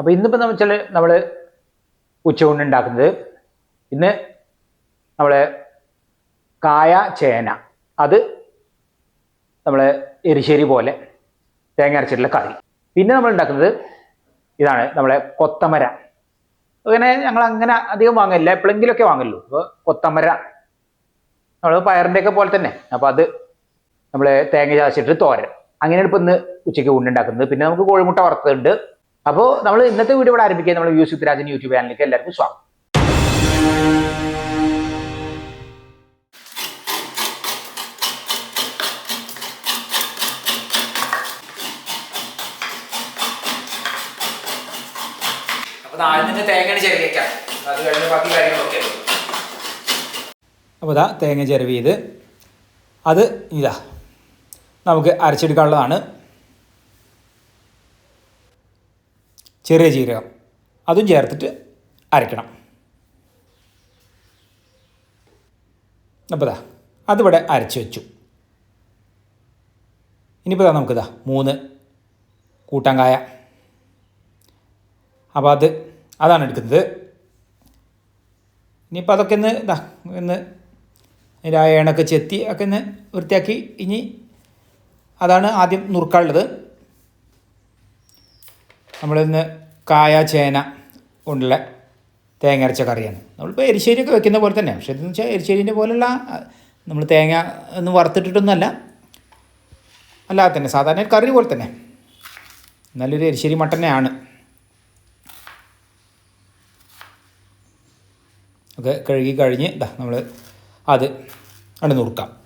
അപ്പോൾ ഇന്നിപ്പോൾ നമ്മൾ വെച്ചാൽ നമ്മൾ ഉച്ചകൊണ്ട് ഉണ്ടാക്കുന്നത് ഇന്ന് നമ്മൾ കായ ചേന. അത് നമ്മൾ എരിശ്ശേരി പോലെ തേങ്ങ അരച്ചിട്ടുള്ള കറി. പിന്നെ നമ്മൾ ഉണ്ടാക്കുന്നത് ഇതാണ് നമ്മളെ കൊത്തമര. അങ്ങനെ ഞങ്ങൾ അങ്ങനെ അധികം വാങ്ങില്ല എപ്പോഴെങ്കിലുമൊക്കെ വാങ്ങുള്ളൂ അപ്പോൾ കൊത്തമര നമ്മൾ പയറിന്റെയൊക്കെ പോലെ തന്നെ. അപ്പോൾ അത് നമ്മൾ തേങ്ങ ചതച്ചിട്ട് തോരൻ. അങ്ങനെയാണ് ഇപ്പോൾ ഇന്ന് ഉച്ചയ്ക്ക് ഊണ്ടുണ്ടാക്കുന്നത് പിന്നെ നമുക്ക് കോഴിമുട്ട വറുത്തുണ്ട് അപ്പോൾ നമ്മൾ ഇന്നത്തെ വീഡിയോ ഇവിടെ ആരംഭിക്കുക. നമ്മൾ യൂസ് രാജൻ യൂട്യൂബ് ചാനലിലേക്ക് എല്ലാവർക്കും സ്വാഗതം. തേങ്ങയാണ് ചെറിയേക്കാം അത് കഴിഞ്ഞ് ബാക്കി കാര്യങ്ങളൊക്കെ അപ്പോൾ ഇതാ തേങ്ങ ചെരവ് ചെയ്ത് അത് ഇതാ നമുക്ക് അരച്ചെടുക്കാനുള്ളതാണ്. ചെറിയ ജീരകം അതും ചേർത്തിട്ട് അരയ്ക്കണം. അപ്പോൾ അതിവിടെ അരച്ച് വെച്ചു. ഇനിയിപ്പോൾ ഇതാ നമുക്കിതാ മൂന്ന് കൂട്ടാങ്കായ. അപ്പോൾ അത് അതാണ് എടുക്കുന്നത്. ഇനിയിപ്പോൾ അതൊക്കെ ഒന്ന് ഇതാ ഒന്ന് രായണൊക്കെ ചെത്തി ഒക്കെ ഒന്ന് വൃത്തിയാക്കി ഇനി അതാണ് ആദ്യം നുറുക്കാനുള്ളത്. നമ്മളിന്ന് കായ ചേന കൊണ്ടുള്ള തേങ്ങ അരച്ച കറിയാണ്. നമ്മളിപ്പോൾ എരിശ്ശേരിയൊക്കെ വെക്കുന്ന പോലെ തന്നെ. പക്ഷേ ഇതെന്ന് വെച്ചാൽ എരിശ്ശേരിന്റെ പോലുള്ള നമ്മൾ തേങ്ങ ഒന്നും വറുത്തിട്ടിട്ടൊന്നുമല്ല. അല്ലാതെ തന്നെ സാധാരണ കറി പോലെ തന്നെ. നല്ലൊരു എരിശ്ശേരി മട്ടനെയാണ്. ഒക്കെ കഴുകി കഴിഞ്ഞ് ഇതാ നമ്മൾ അത് അവിടെ നുറുക്കാം.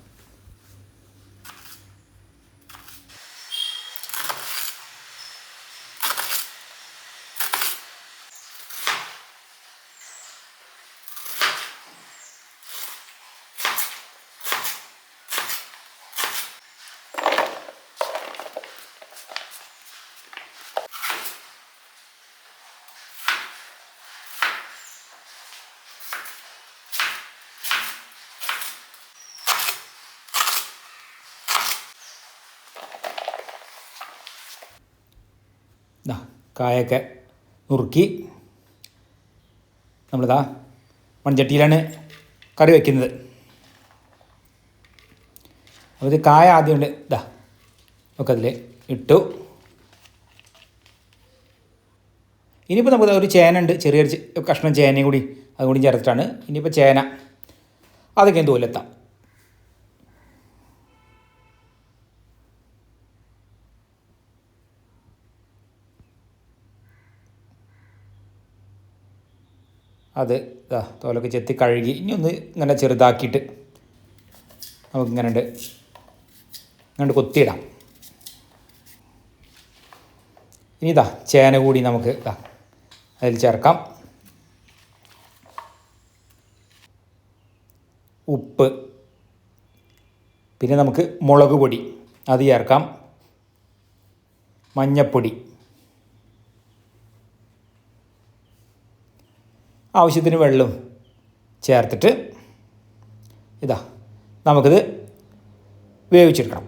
ഇതാ കായൊക്കെ നുറുക്കി. നമ്മളിതാ മൺചട്ടിയിലാണ് കറി വയ്ക്കുന്നത് അപ്പോൾ ഇത് കായ ആദ്യം ഉണ്ട് ഇതാ ഒക്കെ അതിൽ ഇട്ടു. ഇനിയിപ്പോൾ നമുക്ക് ഒരു ചേന ഉണ്ട് ചെറിയൊരു കഷ്ണം ചേനയും കൂടി അതും കൂടി ചേർത്തിട്ടാണ്. ഇനിയിപ്പോൾ ചേന. അതൊക്കെ തോലെത്താം അത് ഇതാ തോലൊക്കെ ചെത്തി കഴുകി. ഇനി ഒന്ന് ഇങ്ങനെ ചെറുതാക്കിയിട്ട് നമുക്ക് ഇങ്ങനെ ഉണ്ട് ഇങ്ങോട്ട് കൊത്തിയിടാം. ഇനി ഇതാ ചേന കൂടി നമുക്ക് ഇതാ അതിൽ ചേർക്കാം. ഉപ്പ്. പിന്നെ നമുക്ക് മുളക് പൊടി അത് ചേർക്കാം. മഞ്ഞപ്പൊടി. ആവശ്യത്തിന് വെള്ളം ചേർത്തിട്ട് ഇതാ നമുക്കിത് വേവിച്ചെടുക്കണം.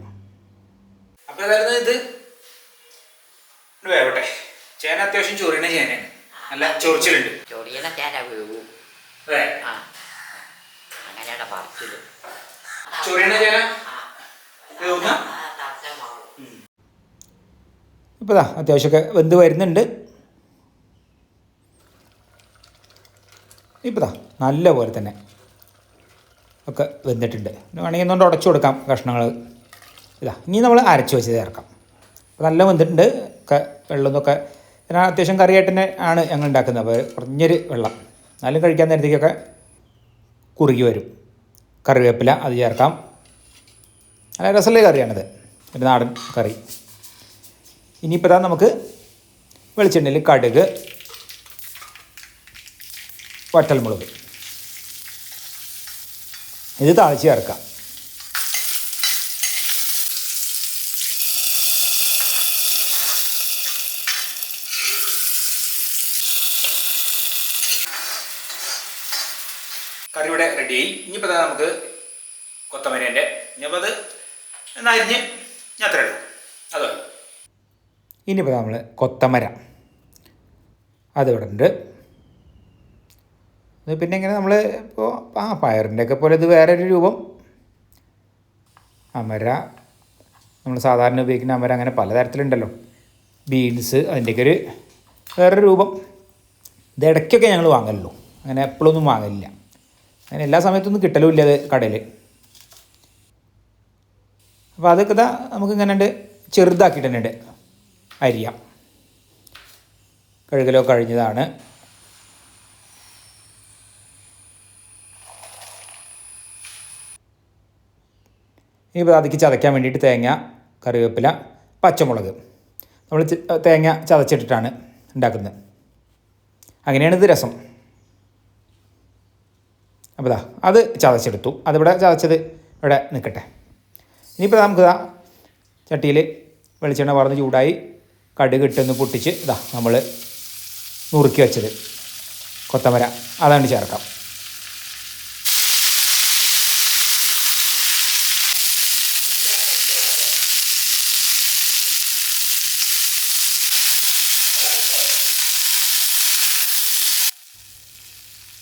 അപ്പോൾ ഏതായിരുന്നു ഇത്? വേവട്ടെ. ചേന അത്യാവശ്യം ചൊറിയണ ചേന നല്ല ചൊറിച്ചിലുണ്ട്. ചൊറിയണ ചേന വേവും. അങ്ങനെയാണ് പറച്ചിൽ ചൊറിയണ ചേന? അത്യാവശ്യമൊക്കെ വെന്ത് വരുന്നുണ്ട്. ഇപ്പോൾ ഇതാ നല്ല പോലെ തന്നെ ഒക്കെ വെന്തിട്ടുണ്ട്. വേണമെങ്കിൽ ഒന്നുകൊണ്ട് ഉടച്ചു കൊടുക്കാം കഷ്ണങ്ങൾ. ഇതാ ഇനി നമ്മൾ അരച്ച് വെച്ച് ചേർക്കാം. അപ്പോൾ നല്ല വെന്തിട്ടുണ്ട്. ഒക്കെ വെള്ളം എന്നൊക്കെ പിന്നെ അത്യാവശ്യം കറിയായിട്ട് തന്നെ ആണ് ഞങ്ങൾ ഉണ്ടാക്കുന്നത്. അപ്പോൾ കുറഞ്ഞൊരു വെള്ളം. എന്നാലും കഴിക്കാൻ നേരത്തേക്കൊക്കെ കുറുകി വരും. കറിവേപ്പില അത് ചേർക്കാം. നല്ല രസമുള്ള കറിയാണിത്. ഒരു നാടൻ കറി. ഇനിയിപ്പോൾ നമുക്ക് വെളിച്ചെണ്ണയിൽ കടുക് വറ്റൽമുളക് ഇത് താഴ്ച ചേർക്കാം. കറിയുടെ ഇവിടെ റെഡിയായി ഇനിയിപ്പോൾ തന്നെ നമുക്ക് കൊത്തമരേന്റെ ഇനിയിപ്പോൾ അത് ഒന്ന് അരിഞ്ഞ് ഞാൻ അത്ര അതോ ഇനിയിപ്പോൾ നമ്മൾ കൊത്തമര. അതിവിടെ ഉണ്ട്. പിന്നെ ഇങ്ങനെ നമ്മൾ ഇപ്പോൾ ആ പയറിന്റെയൊക്കെ പോലെ ഇത് വേറൊരു രൂപം. അമര നമ്മൾ സാധാരണ ഉപയോഗിക്കുന്ന അമര അങ്ങനെ പലതരത്തിലുണ്ടല്ലോ. ബീൻസ് അതിന്റെയൊക്കെ ഒരു വേറൊരു രൂപം. ഇത് ഇടയ്ക്കൊക്കെ ഞങ്ങൾ വാങ്ങലുള്ളൂ. അങ്ങനെ എപ്പോഴൊന്നും വാങ്ങലില്ല. അങ്ങനെ എല്ലാ സമയത്തൊന്നും കിട്ടലും ഇല്ല അത് കടയിൽ അപ്പോൾ അതൊക്കെ ഇതാ നമുക്ക് ഇങ്ങനെ ഉണ്ട് ചെറുതാക്കിയിട്ടുണ്ട് അരിയ. കഴുകലോ കഴിഞ്ഞതാണ്. ഇനി അതിക്ക് ചതയ്ക്കാൻ വേണ്ടിയിട്ട് തേങ്ങ കറിവേപ്പില പച്ചമുളക്. നമ്മൾ തേങ്ങ ചതച്ചിട്ടിട്ടാണ് ഉണ്ടാക്കുന്നത്. അങ്ങനെയാണ് ഇത് രസം. അപ്പോൾ ഇതാ അത് ചതച്ചെടുത്തു. അതിവിടെ ചതച്ചത് ഇവിടെ നിൽക്കട്ടെ. ഇനിയിപ്പോൾ നമുക്ക് ഇതാ ചട്ടിയിൽ വെളിച്ചെണ്ണ വറന്ന് ചൂടായി കടുക് ഇട്ടൊന്ന് പൊട്ടിച്ച് ഇതാ നമ്മൾ നുറുക്കി വെച്ചത്. കൊത്തമര. അതാണ് ചേർക്കാം.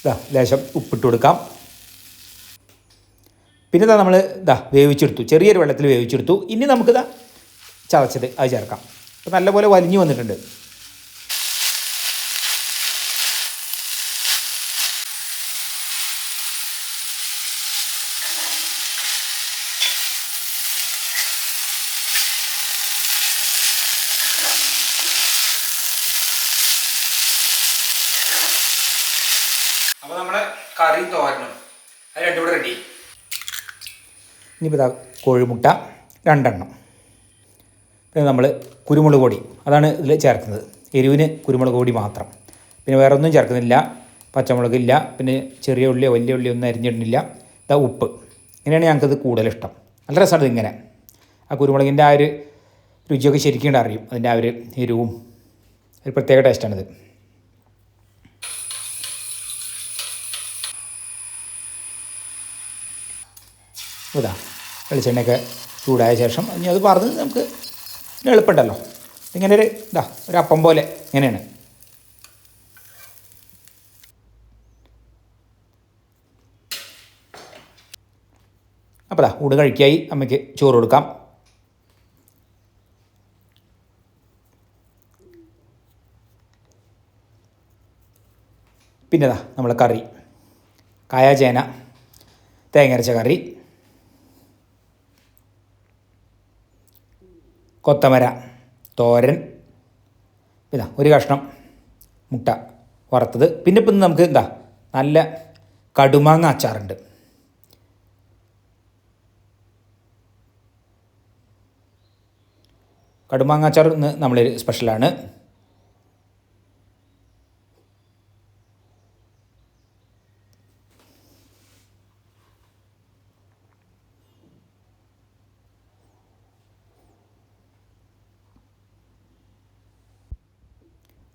ഇതാ ലേശം ഉപ്പിട്ട് കൊടുക്കാം. പിന്നെ ഇതാ നമ്മൾ ഇതാ വേവിച്ചെടുത്തു. ചെറിയൊരു വെള്ളത്തിൽ വേവിച്ചെടുത്തു. ഇനി നമുക്കിതാ ചതച്ചത് അത് ചേർക്കാം. അപ്പോൾ നല്ലപോലെ വലിഞ്ഞു വന്നിട്ടുണ്ട് അപ്പോൾ നമ്മുടെ കറി തോരനും. അത് രണ്ടും കൂടെ റെഡി ഇനിയിപ്പോൾ ഇതാ കോഴിമുട്ട രണ്ടെണ്ണം. പിന്നെ നമ്മൾ കുരുമുളക് പൊടി അതാണ് ഇതിൽ ചേർക്കുന്നത്. എരിവിന് കുരുമുളക് പൊടി മാത്രം. പിന്നെ വേറെ ഒന്നും ചേർക്കുന്നില്ല. പച്ചമുളക് ഇല്ല. പിന്നെ ചെറിയ ഉള്ളിയോ വലിയ ഉള്ളിയോ ഒന്നും അരിഞ്ഞിടുന്നില്ല. ഇതാ ഉപ്പ്. ഇങ്ങനെയാണ് ഞങ്ങൾക്കത് കൂടുതലിഷ്ടം. നല്ല രസമാണ് ഇങ്ങനെ ആ കുരുമുളകിന്റെ ആ ഒരു രുചിയൊക്കെ ശരിക്കും അറിയും. അതിന്റെ ആ ഒരു എരിവും. ഒരു പ്രത്യേക ടേസ്റ്റാണിത് ഇതാ വെളിച്ചെണ്ണയൊക്കെ ചൂടായ ശേഷം ഇനി അത് പറഞ്ഞ് നമുക്ക് എളുപ്പമുണ്ടല്ലോ. ഇങ്ങനെ ഒരു ഇതാ ഒരു അപ്പം പോലെ ഇങ്ങനെയാണ്. അപ്പോൾ ദാ ഊട് കഴിക്കായി. അമ്മയ്ക്ക് ചോറ് കൊടുക്കാം. പിന്നെതാ നമ്മൾ കറി. കായ ചേന തേങ്ങരച്ച കറി. കൊത്തമര തോരൻ ഇതാ ഒരു കഷ്ണം മുട്ട വറുത്തത്. പിന്നെ ഇപ്പം നമുക്ക് എന്താ? നല്ല കടുമാങ്ങ അച്ചാറുണ്ട്. കടുമാങ്ങ അച്ചാർ ഇന്ന് നമ്മളൊരു സ്പെഷ്യലാണ്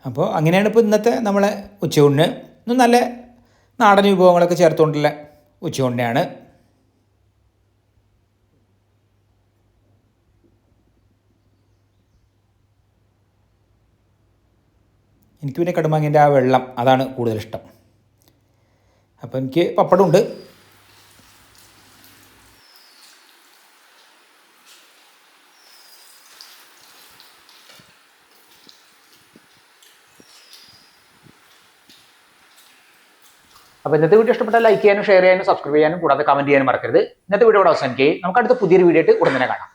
അപ്പോൾ അങ്ങനെയാണ് ഇപ്പോൾ ഇന്നത്തെ നമ്മളെ ഉച്ചയൂണിന്. ഇന്ന് നല്ല നാടൻ വിഭവങ്ങളൊക്കെ ചേർത്തുകൊണ്ടുള്ള ഉച്ചയൂണിനെയാണ് എനിക്ക് പിന്നെ കടുമാങ്ങിന്റെ ആ വെള്ളം അതാണ് കൂടുതൽ ഇഷ്ടം അപ്പോൾ എനിക്ക് പപ്പടമുണ്ട്. അപ്പോൾ ഇന്നത്തെ വീഡിയോ ഇഷ്ടപ്പെട്ടാൽ ലൈക്ക് ചെയ്യാനും ഷെയർ ചെയ്യാനും സബ്സ്ക്രൈബ് ചെയ്യാനും കൂടാതെ കമന്റ് ചെയ്യാനും മറക്കരുത്. ഇന്നത്തെ വീഡിയോ അവസാനിക്കുകയും. നമുക്ക് അടുത്ത പുതിയൊരു വീഡിയോ ആയിട്ട് ഉടനെ കാണാം.